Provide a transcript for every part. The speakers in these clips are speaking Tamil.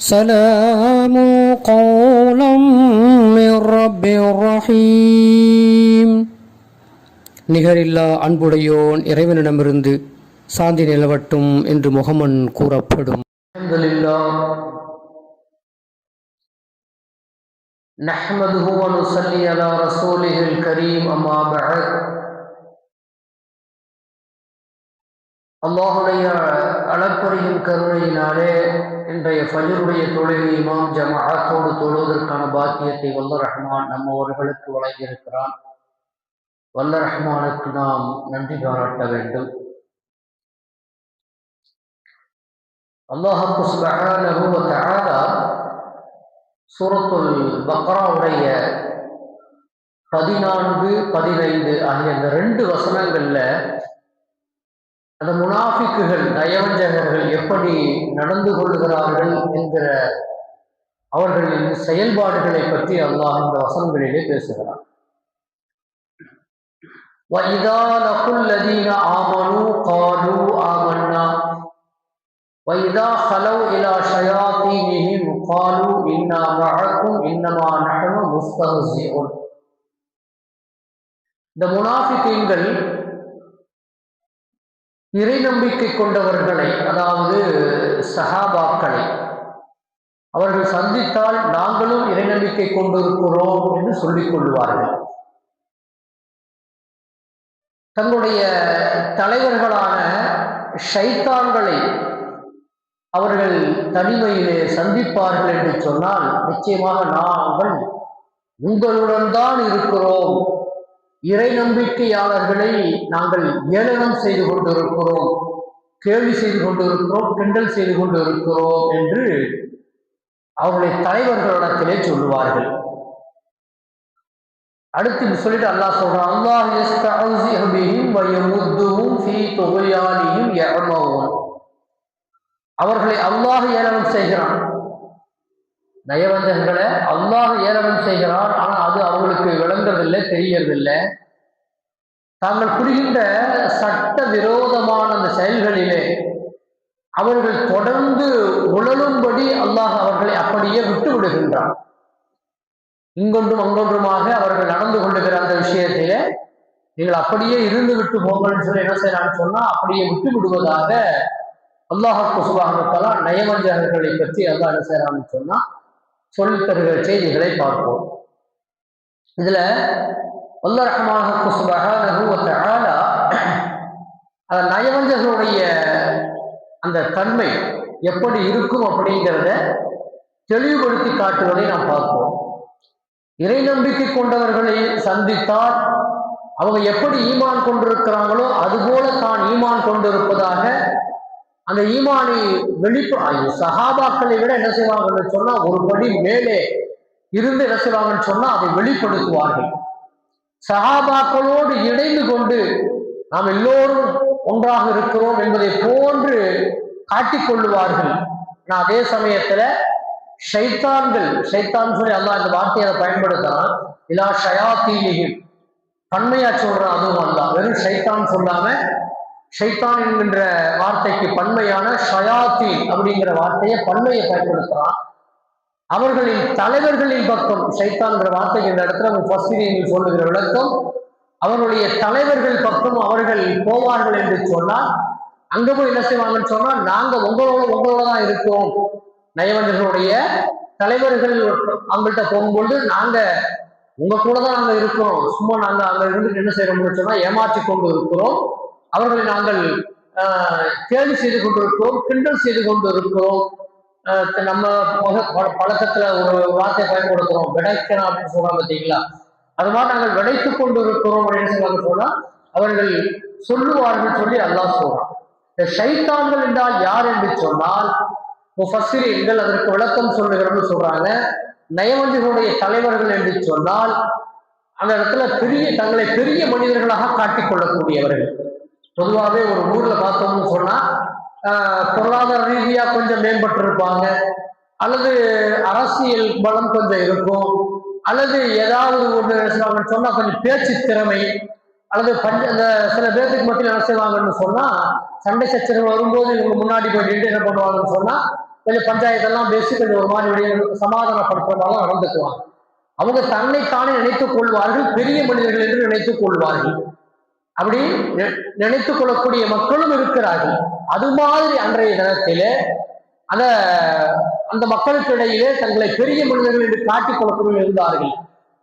سلام قولا من رب رحيم நிகரில்லா அன்புடையோன் இறைவனிடமிருந்து சாந்தி நிலவட்டும் என்று முகமன் கூறப்படும் نحمده ونصلي على رسوله الكريم أما بعد அல்லாஹுடைய அளப்பரியின் கருணையினாலே இன்றைய ஃபஜருடைய தொழிலை இமாம் ஜமாஅத்தோடு தொழுவதற்கான பாக்கியத்தை வல்ல ரஹ்மான் நம்மவர்களுக்கு வழங்கியிருக்கிறான். வல்ல ரஹ்மானுக்கு நாம் நன்றி பாராட்ட வேண்டும். அல்லாஹு சுபஹானஹு சூரத்துல் பக்ராவுடைய பதினான்கு பதினைந்து ஆகிய அந்த ரெண்டு வசனங்கள்ல அந்த முனாஃபிக்குகள் நயவஞ்சகர்கள் எப்படி நடந்து கொள்கிறார்கள் என்கிற அவர்களின் செயல்பாடுகளை பற்றி அல்லாஹ் இந்த வசனங்களிலே பேசுகிறார் وَإِذَا لَقُوا الَّذِينَ آمَنُوا قَالُوا آمَنَّا وَإِذَا خَلَوْا إِلَى شَيَاطِينِهِمْ قَالُوا إِنَّا مَعَكُمْ إِنَّمَا نَحْنُ مُسْتَهْزِئُونَ இந்த முனாஃபிக்கீன்கள் இறை நம்பிக்கை கொண்டவர்களை அதாவது சஹாபாக்களை அவர்கள் சந்தித்தால் நாங்களும் இறை நம்பிக்கை கொண்டிருக்கிறோம் என்று சொல்லிக் கொள்வார்கள். தங்களுடைய தலைவர்களான ஷைத்தான்களை அவர்கள் தனிமையிலே சந்திப்பார்கள் என்று சொன்னால் நிச்சயமாக நாங்கள் உங்களுடன் தான் இருக்கிறோம். இறை நம்பிக்கையாளர்களை நாங்கள் ஏளனம் செய்து கொண்டிருக்கிறோம் கேள்வி செய்து கொண்டிருக்கிறோம் கிண்டல் செய்து கொண்டிருக்கிறோம் என்று அவருடைய தலைவர்களிடத்திலே சொல்லுவார்கள். அடுத்து சொல்லிட்டு அல்லாஹ் சொல்றான் அல்லாஹ் யஸ்தஅஸிஹு பிஹிம் ஃபீ அவர்களை அல்லாஹ் ஏளனம் செய்கிறான். நயவஞ்சகங்களை அல்லாஹ் ஏளனம் செய்கிறான். ஆனால் அது அவங்களுக்கு விளங்குறதில்லை தெரியறதில்லை. தாங்கள் புரிகின்ற சட்ட விரோதமான அந்த செயல்களிலே அவர்கள் தொடர்ந்து உழலும்படி அல்லாஹ் அவர்களை அப்படியே விட்டு விடுகின்றான் இங்கொன்றும் அங்கொன்றுமாக அவர்கள் நடந்து கொண்டுகிற அந்த விஷயத்திலே நீங்கள் அப்படியே இருந்து விட்டு போங்கள்னு சொல்லி என்ன செய்யறான்னு சொன்னா அப்படியே விட்டு விடுவதாக அல்லாஹு சுபாகத்தாலா நயவஞ்சகர்களை பற்றி அல்லாஹ் என்ன செய்யறான்னு சொன்னா சொல்லி தருகிற செய்திகளை பார்ப்போம். இதுல வல்ல ரஹமாக சுபகான அந்த நயவஞ்சகருடைய அந்த தன்மை எப்படி இருக்கும் அப்படிங்கிறத தெளிவுபடுத்தி காட்டுவதை நாம் பார்ப்போம். இறை நம்பிக்கை கொண்டவர்களை சந்தித்தால் அவங்க எப்படி ஈமான் கொண்டிருக்கிறாங்களோ அதுபோல தான் ஈமான் கொண்டிருப்பதாக அந்த ஈமானை வெளிப்பு சகாபாக்களை விட என்ன செய்வாங்கன்னு சொன்னா ஒரு படி மேலே இருந்து என்ன செய்வாங்கன்னு சொன்னா அதை வெளிப்படுத்துவார்கள். சகாபாக்களோடு இணைந்து கொண்டு நாம் எல்லோரும் ஒன்றாக இருக்கிறோம் என்பதை போன்று காட்டிக்கொள்ளுவார்கள் ஆனால் அதே சமயத்துல ஷைத்தான்கள் ஷைத்தான் சொல்லி அல்லா இந்த வார்த்தையை அதை பயன்படுத்தலாம் இல்லா ஷயாத்தீலிகள் பன்மையா சொல்றான் அதுவும் அல்லா வெறும் ஷைத்தான் சொல்லாம ஷைத்தான் என்கின்ற வார்த்தைக்கு பன்மையான ஷயாத்தி அப்படிங்கிற வார்த்தையை பன்மையை பயன்படுத்துறான். அவர்களின் தலைவர்களின் பக்கம் ஷைத்தான்கிற வார்த்தை இந்த இடத்துல முஃபஸ்ஸிரீன்கள் சொல்லுகிற விளக்கம் அவருடைய தலைவர்கள் பக்கம் அவர்கள் போவார்கள் என்று சொன்னால் அங்க போய் என்ன செய்வாங்கன்னு சொன்னா நாங்க உங்களோட உங்களோட தான் இருக்கோம். நயவந்தர்களுடைய தலைவர்கள் அவங்கள்ட்ட போகும்போது நாங்க உங்க கூட தான் நாங்கள் இருக்கிறோம். சும்மா நாங்கள் அங்க இருந்துட்டு என்ன செய்யறோம்னு சொன்னா ஏமாற்றி கொண்டு இருக்கிறோம் அவர்களை நாங்கள் கேள்வி செய்து கொண்டிருக்கிறோம் கிண்டல் செய்து கொண்டு இருக்கிறோம் நம்ம பழக்கத்துல ஒரு வார்த்தையை பயன்படுத்துறோம். விடைக்கணும் அப்படின்னு சொல்றாங்க பார்த்தீங்களா? அது மாதிரி நாங்கள் விடைத்து கொண்டு இருக்கிறோம் அப்படின்னு சொல்ல சொன்னா அவர்கள் சொல்லுவார்கள் சொல்லி அல்லாஹ் சொல்றான். இந்த சைத்தான்கள் என்றால் யார் என்று சொன்னால் முஃபசிரியர்கள் அதற்கு விளக்கம் சொல்லுகிறோம்னு சொல்றாங்க. நயவஞ்சர்களுடைய தலைவர்கள் என்று சொன்னால் அந்த இடத்துல பெரிய தங்களை பெரிய மனிதர்களாக காட்டிக் கொள்ளக்கூடியவர்கள். பொதுவாகவே ஒரு ஊர்ல பார்த்தோம்னு சொன்னா பொருளாதார ரீதியா கொஞ்சம் மேம்பட்டிருப்பாங்க. அல்லது அரசியல் பலம் கொஞ்சம் இருக்கும். அல்லது ஏதாவது ஒன்று சொன்னா கொஞ்சம் பேச்சு திறமை அல்லது பஞ்ச அந்த சில பேர்த்துக்கு மட்டும் என்ன செய்வாங்கன்னு சொன்னா சண்டை சச்சரவு வரும்போது இவங்க முன்னாடி போய் நின்று என்ன பண்ணுவாங்கன்னு சொன்னா கொஞ்சம் பஞ்சாயத்தெல்லாம் பேசி கொஞ்சம் ஒரு மாதிரி சமாதானப்படுத்துறதாலும் நடந்துக்குவாங்க. அவங்க தன்னைத்தானே நினைத்துக் கொள்வார்கள் பெரிய மனிதர்கள் என்று நினைத்துக் கொள்வார்கள். அப்படி நினைத்துக் கொள்ளக்கூடிய மக்களும் இருக்கிறார்கள். அது மாதிரி அன்றைய தினத்திலே அந்த அந்த மக்களுக்கு இடையிலே தங்களை பெரிய மனிதர்கள் என்று காட்டிக் கொள்ளக்கூடிய இருந்தார்கள்.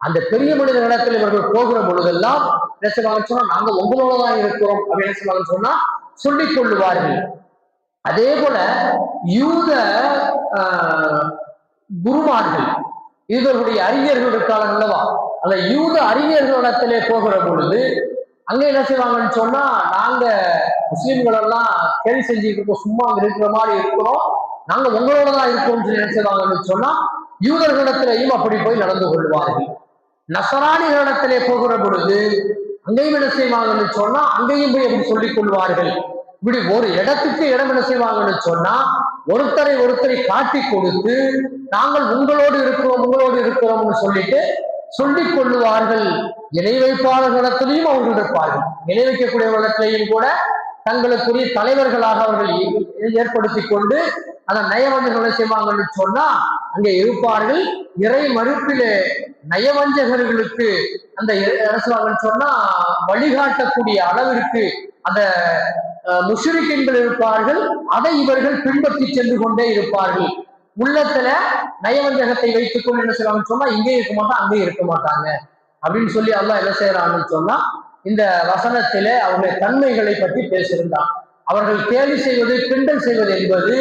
அந்த பெரிய மனிதர்களிடத்தில் இவர்கள் போகிற பொழுதெல்லாம் என்ன செய்வாங்கன்னு சொன்னா நாங்க உங்களோட தான் இருக்கிறோம் அப்படின்னு என்ன சொன்னா சொல்லிக் கொள்ளுவார்கள். அதே போல யூத குருமார்கள் இவர்களுடைய அறிஞர்கள் இருக்காங்க அல்லவா? அந்த யூத அறிஞர்களிடத்திலே போகிற பொழுது அங்க என்ன செய்வாங்கன்னு சொன்னா நாங்க முஸ்லீம்கள் எல்லாம் கேள்வி செஞ்சுட்டு இருக்கோம் சும்மா அங்க இருக்கிற மாதிரி இருக்கிறோம். நாங்க உங்களோட தான் இருக்கோம்னு சொல்லி என்ன சொன்னா யூதர்களிடத்திலையும் அப்படி போய் நடந்து கொள்வார்கள். நசராணிகளிடத்திலே போகிற பொழுது அங்கேயும் என்ன செய்வாங்கன்னு சொன்னா அங்கேயும் போய் அப்படி சொல்லிக் கொள்வார்கள். இப்படி ஒரு இடத்துக்கு இடம் என்ன செய்வாங்கன்னு சொன்னா ஒருத்தரை ஒருத்தரை காட்டி கொடுத்து நாங்கள் உங்களோடு இருக்கிறோம் உங்களோடு இருக்கிறோம்னு சொல்லிட்டு சொல்லிக் கொள்ளுவார்கள். இணை வைப்பாளர்களிடத்திலையும் அவர்கள் இருப்பார்கள். இணை வைக்கக்கூடியவர்களிடத்திலையும் கூட தங்களுக்குரிய தலைவர்களாக அவர்கள் ஏற்படுத்தி கொண்டு அந்த நயவஞ்சகர்களை செய்வாங்கன்னு சொன்னா அங்கே இருப்பார்கள். இறை மறுப்பிலே நயவஞ்சகர்களுக்கு அந்த இறை- சொன்னா வழிகாட்டக்கூடிய அளவிற்கு அந்த அஹ், இருப்பார்கள். அதை இவர்கள் பின்பற்றி சென்று கொண்டே இருப்பார்கள். உள்ளத்துல நயவஞ்சகத்தை வைத்துக்கொண்டு என்ன செய்வாங்கன்னு சொன்னா இங்கே இருக்க மாட்டாங்க அங்கே இருக்க மாட்டாங்க. அப்படின்னு சொல்லி அல்லாஹ் என்ன செய்யறான்னு சொன்னா இந்த வசனத்திலே அவருடைய தன்மைகளை பற்றி பேசியிருந்தான். அவர்கள் கேள்வி செய்வது கிண்டல் செய்வது என்பது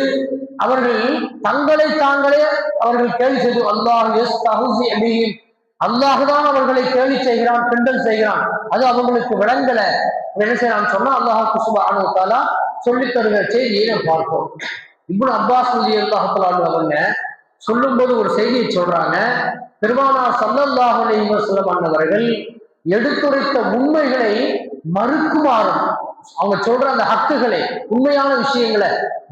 அவர்கள் தங்களை தாங்களே அவர்கள் கேள்வி செய்து அல்லாஹ் அல்லாஹுதான் அவர்களை கேள்வி செய்கிறான் கிண்டல் செய்கிறான். அது அவங்களுக்கு விளங்கல. என்ன செய்யறான்னு சொன்னா அல்லாஹ் குசுபா தாலா சொல்லி தருகிற செய்தியை நாம் பார்ப்போம். இப்படி அப்பாஸ் ரலி அவங்க சொல்லும்போது ஒரு செய்தியை சொல்றாங்க பெருமானா சல்லல்லாஹு அலைஹி எடுத்துரைத்த உண்மைகளை மறுக்குமாறும். அவங்க சொல்ற அந்த ஹக்குகளை உண்மையான விஷயங்களை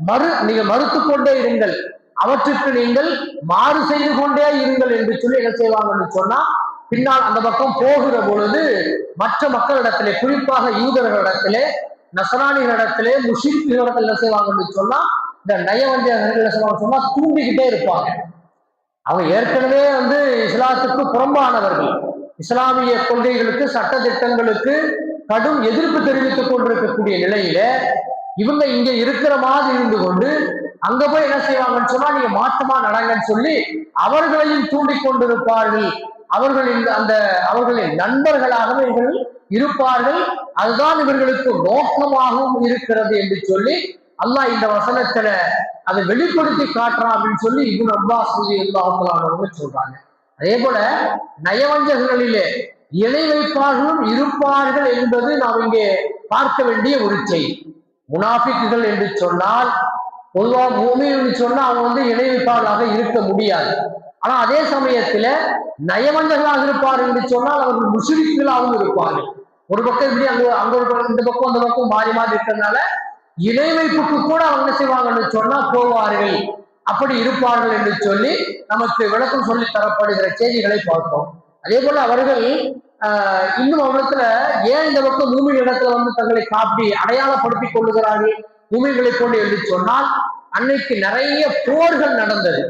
மறு நீங்க மறுத்து கொண்டே இருங்கள். அவற்றுக்கு நீங்கள் மாறு செய்து கொண்டே இருங்கள் என்று சொல்லி என்ன செய்வாங்கன்னு சொன்னா பின்னால் அந்த பக்கம் போகிற பொழுது மற்ற மக்களிடத்திலே குறிப்பாக யூதர்களிடத்திலே நசராணிகளிடத்திலே முஷிர்களிடத்தில் என்ன செய்வாங்கன்னு சொன்னா இந்த நயவஞ்சகர்கள் என்ன செய்வாங்க சொன்னா தூண்டிக்கிட்டே இருப்பாங்க. அவங்க ஏற்கனவே வந்து இஸ்லாத்துக்கு புறம்பானவர்கள். இஸ்லாமிய கொள்கைகளுக்கு சட்ட திட்டங்களுக்கு கடும் எதிர்ப்பு தெரிவித்துக் கொண்டிருக்கக்கூடிய நிலையில இவங்க இங்க இருக்கிற மாதிரி இருந்து கொண்டு அங்க போய் என்ன செய்வாங்கன்னு சொன்னா நீங்க மாற்றமா நடங்கன்னு சொல்லி அவர்களையும் தூண்டி கொண்டிருப்பார்கள். அவர்களின் அந்த அவர்களின் நண்பர்களாகவும் இவர்கள் இருப்பார்கள். அதுதான் இவர்களுக்கு நோக்கமாகவும் இருக்கிறது என்று சொல்லி அல்லாஹ் இந்த வசனத்துல அதை வெளிப்படுத்தி காட்டுறான் அப்படின்னு சொல்லி இவன் அப்பாஸ் அல்லாஹலானவங்க சொல்றாங்க. அதே போல நயவஞ்சகர்களிலே இணை வைப்பார்களும் இருப்பார்கள் என்பது நாம் இங்கே பார்க்க வேண்டிய ஒரு செய்தி முனாஃபிக்குகள் என்று சொன்னால் பொதுவா பூமின்னு சொன்னா அவங்க வந்து இணை வைப்பாளர்களாக இருக்க முடியாது. ஆனா அதே சமயத்துல நயவஞ்சகர்களாக இருப்பார் என்று சொன்னால் அவர்கள் முஷிரிக்குகளாகவும் இருப்பார்கள். ஒரு பக்கம் இப்படி அங்க அங்க ஒரு இந்த பக்கம் அந்த பக்கம் மாறி மாறி இருக்கிறதுனால இணை வைப்புக்கு கூட அவங்க என்ன செய்வாங்கன்னு சொன்னா போவார்கள். அப்படி இருப்பார்கள் என்று சொல்லி நமக்கு விளக்கம் சொல்லி தரப்படுகிற செய்திகளை பார்ப்போம். அதே போல அவர்கள் ஆஹ், இன்னும் அவரிடத்துல ஏன் இந்த பக்கம் மூமி இடத்துல வந்து தங்களை காப்பி அடையாளப்படுத்திக் கொள்ளுகிறார்கள் பூமிகளை கொண்டு என்று சொன்னால் அன்னைக்கு நிறைய போர்கள் நடந்தது.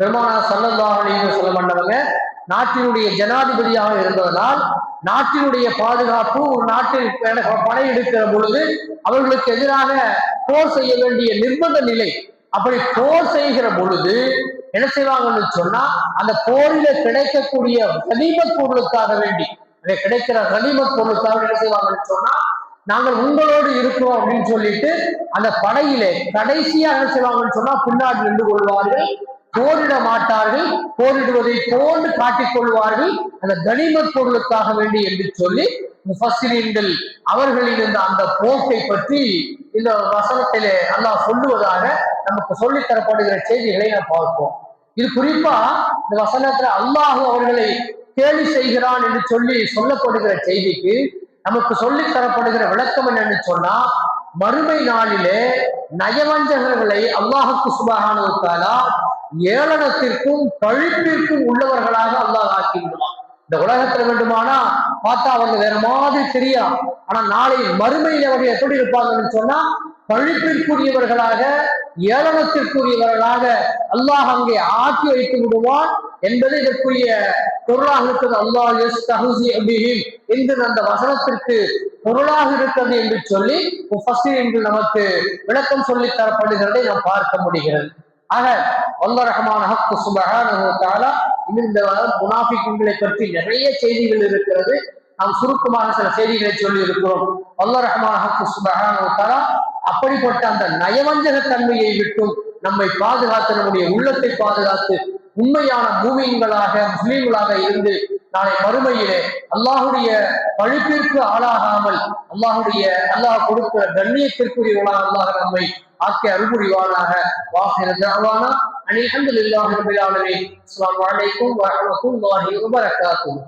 பெருமானா சல்லல்லாஹு சொல்ல வஸல்லம் நாட்டினுடைய ஜனாதிபதியாக இருந்ததனால் நாட்டினுடைய பாதுகாப்பு ஒரு நாட்டில் படை படையெடுக்கிற பொழுது அவர்களுக்கு எதிராக போர் செய்ய வேண்டிய நிர்பந்த நிலை. அப்படி போர் செய்கிற பொழுது என்ன செய்வாங்கன்னு சொன்னா அந்த போரில கிடைக்கக்கூடிய கனிமத் பொருளுக்காக வேண்டி அந்த கிடைக்கிற கனிமத் பொருளுக்காக என்ன செய்வாங்கன்னு சொன்னா நாங்கள் உங்களோடு இருக்கிறோம் அப்படின்னு சொல்லிட்டு அந்த படையிலே கடைசியா என்ன செய்வாங்கன்னு சொன்னா பின்னாடி நின்று கொள்வார்கள். போரிட மாட்டார்கள் போரிடுவதை போன்று காட்டிக் கொள்வார்கள். அந்த தனிமப் பொருளுக்காக வேண்டி என்று சொல்லி முஃபசிரீன்கள் அவர்களின் இருந்த அந்த போக்கை பற்றி இந்த வசனத்திலே அல்லாஹ் சொல்லுவதாக நமக்கு சொல்லித் தரப்படுகிற செய்திகளை நாம் பார்ப்போம். இது குறிப்பா இந்த வசனத்துல அல்லாஹு அவர்களை கேலி செய்கிறான் என்று சொல்லி சொல்லப்படுகிற செய்திக்கு நமக்கு சொல்லித் தரப்படுகிற விளக்கம் என்னன்னு சொன்னா மறுமை நாளிலே நயவஞ்சகர்களை அல்லாஹுக்கு சுபகானுத்தாலா ஏளனத்திற்கும் பழிப்பிற்கும் உள்ளவர்களாக அல்லாஹ் ஆக்கி விடுவான். இந்த உலகத்துல வேண்டுமானா பார்த்தா அவங்க வேற மாதிரி தெரியும். ஆனா நாளை மறுமையில அவங்க எப்படி இருப்பாங்கன்னு சொன்னா பழிப்பிற்குரியவர்களாக ஏளனத்திற்குரியவர்களாக அல்லாஹ் அங்கே ஆக்கி வைத்து விடுவான் என்பது இதற்குரிய பொருளாக இருக்கிறது. அல்லாஹ் எஸ் தகுசி அபிஹிம் என்று அந்த வசனத்திற்கு பொருளாக இருக்கிறது என்று சொல்லி என்று நமக்கு விளக்கம் சொல்லி தரப்படுகிறதை நாம் பார்க்க முடிகிறது. ஆக வல்ல ரஹமான ஹக்கு சுபகான இந்த முனாஃபிக்குங்களை பற்றி நிறைய செய்திகள் இருக்கிறது. நாம் சுருக்கமான சில செய்திகளை சொல்லி இருக்கிறோம் வல்ல ரஹமான ஹக்கு சுபகான அப்படிப்பட்ட அந்த நயவஞ்சக தன்மையை விட்டும் நம்மை பாதுகாத்து நம்முடைய உள்ளத்தை பாதுகாத்து உண்மையான பூமியங்களாக முஸ்லீம்களாக இருந்து நாளை மறுமையிலே அல்லாஹுடைய பழிப்பிற்கு ஆளாகாமல் அல்லாஹுடைய அல்லாஹ் கொடுக்கிற கண்ணியத்திற்குரியவளாக அல்லாஹ் நம்மை ஆக்கிய அருள்புரிவானாக வாசிர தாவானா. அனில் அஹமதுல்லாஹி ரபில் ஆலமீன். அஸ்ஸலாமு அலைக்கும் வரஹ்மத்துல்லாஹி வபரகாத்துஹு.